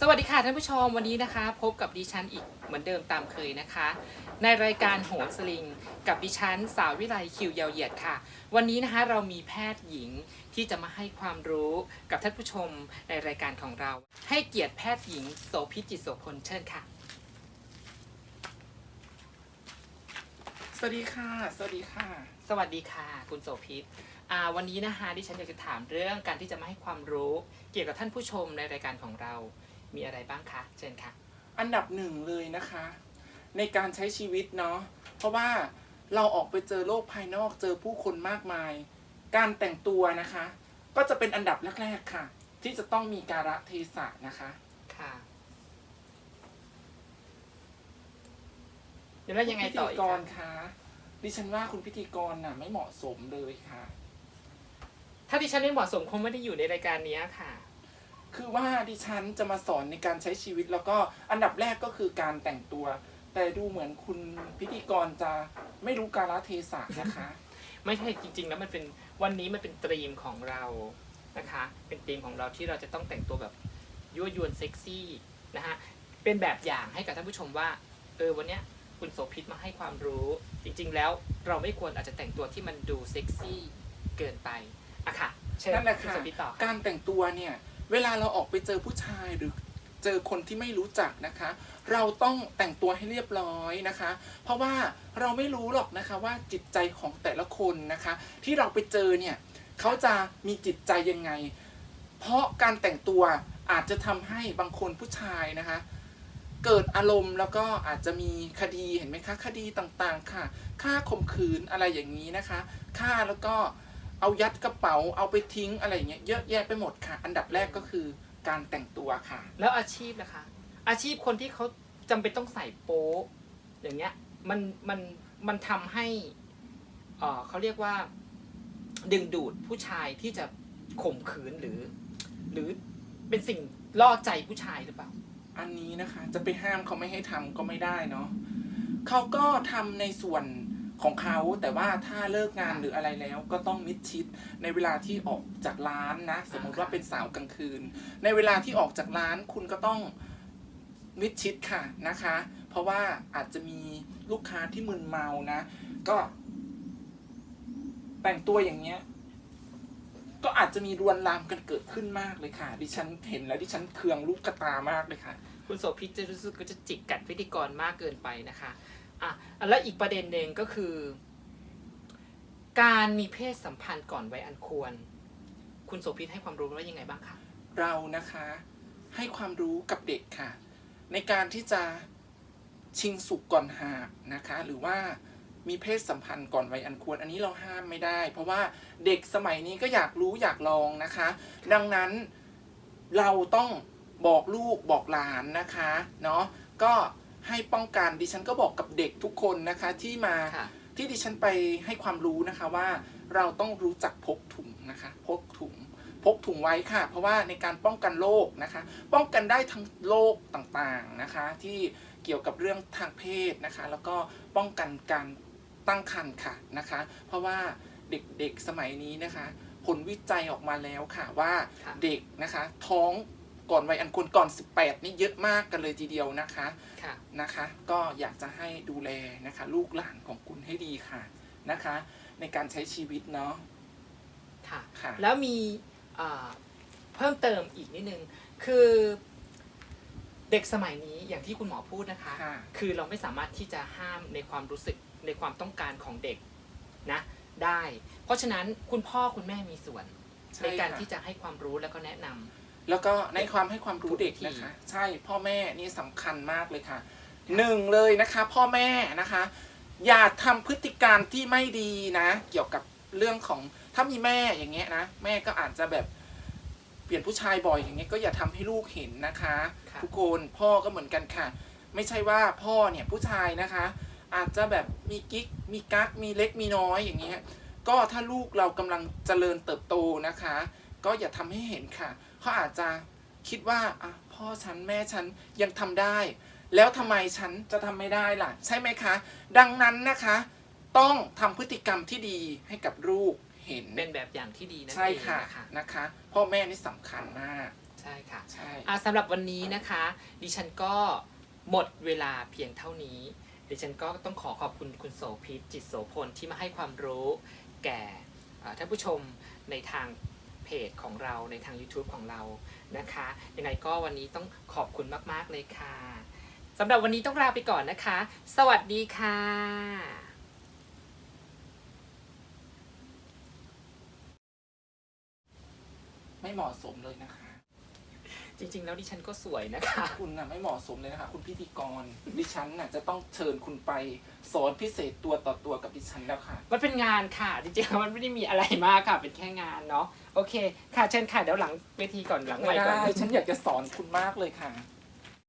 สวัสดีค่ะท่านผู้ชมวันนี้นะคะ พบกับดิฉันอีกเหมือนเดิมตามเคยนะคะ ในรายการโหนสลิง กับดิฉันสาววิไลคิวยาวเหยียดค่ะ วันนี้นะคะเรามีแพทย์หญิงที่จะมาให้ความรู้กับท่านผู้ชมในรายการของเรา ให้เกียรติแพทย์หญิงโสภิตจิตโสพลเชิญค่ะ สวัสดีค่ะ สวัสดีค่ะ สวัสดีค่ะ คุณโสภิตอ่าวันนี้นะคะดิฉันอยากจะถามเรื่องการที่จะมาให้ความรู้เกี่ยวกับท่านผู้ชมในรายการของเรา มีอะไรบ้างคะ เชิญค่ะ อันดับหนึ่งเลยนะคะ ในการใช้ชีวิตเนาะเพราะว่าเราออกไปเจอโลกภายนอกเจอผู้คนมากมาย การแต่งตัวนะคะ ก็จะเป็นอันดับแรกๆค่ะ ที่จะต้องมีการะเทศะนะคะค่ะเดี๋ยวแล้วยังไงพิต่อธีอีกกรคะคะดิฉันว่าคุณพิธีกรน่ะไม่เหมาะสมเลยค่ะ ถ้าดิฉันไม่เหมาะสมคงไม่ได้อยู่ในรายการนี้ค่ะ คือว่าดิฉันจะมาสอนในการใช้ชีวิตแล้วก็อันดับแรกก็คือการแต่งตัว แต่ดูเหมือนคุณพิธีกรจะไม่รู้กาลเทศะนะคะ ไม่ใช่จริง ๆ แล้วมันเป็นวันนี้มันเป็นธีมของเรานะคะ เป็นธีมของเราที่เราจะต้องแต่งตัวแบบยั่วยวนเซ็กซี่นะฮะเป็นแบบอย่างให้กับท่านผู้ชมว่าเออวันเนี้ยคุณโสภิตมาให้ความรู้ จริง ๆ แล้วเราไม่ควรอาจจะแต่งตัวที่มันดูเซ็กซี่เกินไปอะค่ะเชิญนั่นแหละคุณค่ะโสภิตต่อค่ะ การแต่งตัวเนี่ย เวลาเราออกไปเจอผู้ชายหรือเจอคนที่ไม่รู้จักนะคะ เราต้องแต่งตัวให้เรียบร้อยนะคะ เพราะว่าเราไม่รู้หรอกนะคะว่าจิตใจของแต่ละคนนะคะ ที่เราไปเจอเนี่ยเขาจะมีจิตใจยังไง เพราะการแต่งตัวอาจจะทำให้บางคนผู้ชายนะคะ เกิดอารมณ์แล้วก็อาจจะมีคดีเห็นไหมคะคดีต่างๆค่ะฆ่าข่มขืนอะไรอย่างนี้นะคะฆ่าแล้วก็ เอายัดกระเป๋าเอาไปทิ้งอะไรอย่างเงี้ยเยอะแยะไปหมดค่ะ อันดับแรกก็คือการแต่งตัวค่ะ แล้วอาชีพนะคะ อาชีพคนที่เขาจำเป็นต้องใส่โป๊ะอย่างเงี้ยมันมันมันทำให้เออเขาเรียกว่า ดึงดูดผู้ชายที่จะข่มขืนหรือ หรือเป็นสิ่งล่อใจผู้ชายหรือเปล่า อันนี้นะคะ จะไปห้ามเขาไม่ให้ทำก็ไม่ได้เนาะเขาก็ทำในส่วน ของเขา แต่ว่าถ้าเลิกงานค่ะหรืออะไรแล้วก็ต้องมิดชิดในเวลาที่ออกจากร้านนะ สมมติว่าค่ะเป็นสาวกลางคืน ในเวลาที่ออกจากร้านคุณก็ต้องมิดชิดค่ะนะคะ เพราะว่าอาจจะมีลูกค้าที่มึนเมานะ ก็ แต่งตัวอย่างเงี้ย ก็อาจจะมีรวนลามกันเกิดขึ้นมากเลยค่ะ ดิฉันเห็นแล้วดิฉันเคืองลูกกระตามากเลยค่ะ คุณโสภิตจะรู้สึกก็จะจิกกัดพิธีกรมากเกินไปนะคะ อะแล้วอีกประเด็นหนึ่งก็คือ การมีเพศสัมพันธ์ก่อนวัยอันควร คุณโสภิตให้ความรู้ว่ายังไงบ้างคะเรานะคะให้ความรู้กับเด็กค่ะ ในการที่จะชิงสุกก่อนหากนะคะ หรือว่ามีเพศสัมพันธ์ก่อนวัยอันควร อันนี้เราห้ามไม่ได้ เพราะว่าเด็กสมัยนี้ก็อยากรู้อยากลองนะคะ ดังนั้นเราต้องบอกลูกบอกหลานนะคะเนาะก็ ให้ป้องกันดิฉันก็บอกกับเด็กทุกคนนะคะที่มาค่ะ ที่ดิฉันไปให้ความรู้นะคะว่าเราต้องรู้จักพกถุงนะคะ พกถุง พกถุงไว้ค่ะ เพราะว่าในการป้องกันโรคนะคะ ป้องกันได้ทั้งโรคต่างๆนะคะ ที่เกี่ยวกับเรื่องทางเพศนะคะ แล้วก็ป้องกันการตั้งครรภ์ค่ะนะคะ เพราะว่าเด็กๆสมัยนี้นะคะ ผลวิจัยออกมาแล้วค่ะว่าค่ะ เด็กนะคะ ท้อง ก่อนวัยอันควรก่อน 18 นี่เยอะมากกันเลยทีเดียวนะคะค่ะนะคะ ก็อยากจะให้ดูแลนะคะ ลูกหลานของคุณให้ดีค่ะนะคะ ในการใช้ชีวิตเนาะค่ะค่ะแล้วมีเอ่อเพิ่มเติมอีกนิดนึง คือเด็กสมัยนี้อย่างที่คุณหมอพูดนะคะค่ะคือเราไม่สามารถที่จะห้ามในความรู้สึกในความต้องการของเด็กนะได้ เพราะฉะนั้นคุณพ่อคุณแม่มีส่วนใช่ในการค่ะที่จะให้ความรู้แล้วก็แนะนำ แล้วก็ในความให้ความรู้เด็กทุกวิธีนะคะ ใช่พ่อแม่นี่สำคัญมากเลยค่ะหนึ่งเลยนะคะ พ่อแม่นะคะ อย่าทำพฤติการที่ไม่ดีนะ เกี่ยวกับเรื่องของถ้ามีแม่อย่างเงี้ยนะแม่ก็อาจจะแบบเปลี่ยนผู้ชายบ่อยอย่างเงี้ยก็อย่าทำให้ลูกเห็นนะคะค่ะทุกคนพ่อก็เหมือนกันค่ะ ไม่ใช่ว่าพ่อเนี่ยผู้ชายนะคะ อาจจะแบบมีกิ๊กมีกั๊กมีเล็กมีน้อยอย่างเงี้ยก็ถ้าลูกเรากำลังเจริญเติบโตนะคะ ก็อย่าทำให้เห็นค่ะเขาอาจจะคิดว่าอะพ่อฉันแม่ฉันยังทำได้ แล้วทำไมฉันจะทำไม่ได้ล่ะ ใช่ไหมคะ ดังนั้นนะคะ ต้องทำพฤติกรรมที่ดีให้กับลูกเห็นเป็นแบบอย่างที่ดีนั่นใช่เองค่ะนะคะนะคะ พ่อแม่นี่สำคัญมากใช่ค่ะใช่อะสำหรับวันนี้นะคะ ดิฉันก็หมดเวลาเพียงเท่านี้ ดิฉันก็ต้องขอขอบคุณคุณโสภิตจิตโสพลที่มาให้ความรู้ แก่อ่าท่านผู้ชมในทางเพ จของเราในทาง YouTube ของเรานะคะ ยังไงก็วันนี้ต้องขอบคุณมากๆเลยค่ะสำหรับวันนี้ต้องลาไปก่อนนะคะ สวัสดีค่ะไม่เหมาะสมเลยนะคะ จริง ๆ แล้วดิฉันก็สวยนะคะ คุณน่ะไม่เหมาะสมเลยนะคะ คุณพิธีกร ดิฉันน่ะจะต้องเชิญคุณไปสอนพิเศษตัวต่อตัวกับดิฉันแล้วค่ะ มันเป็นงานค่ะ จริงๆแล้วมันไม่ได้มีอะไรมากค่ะ เป็นแค่งานเนาะ โอเค ค่ะ เชิญค่ะ เดี๋ยวหลังเวทีก่อนหลังไม่ไมค์ก่อน ได้ ฉันอยากจะสอนคุณมากเลยค่ะ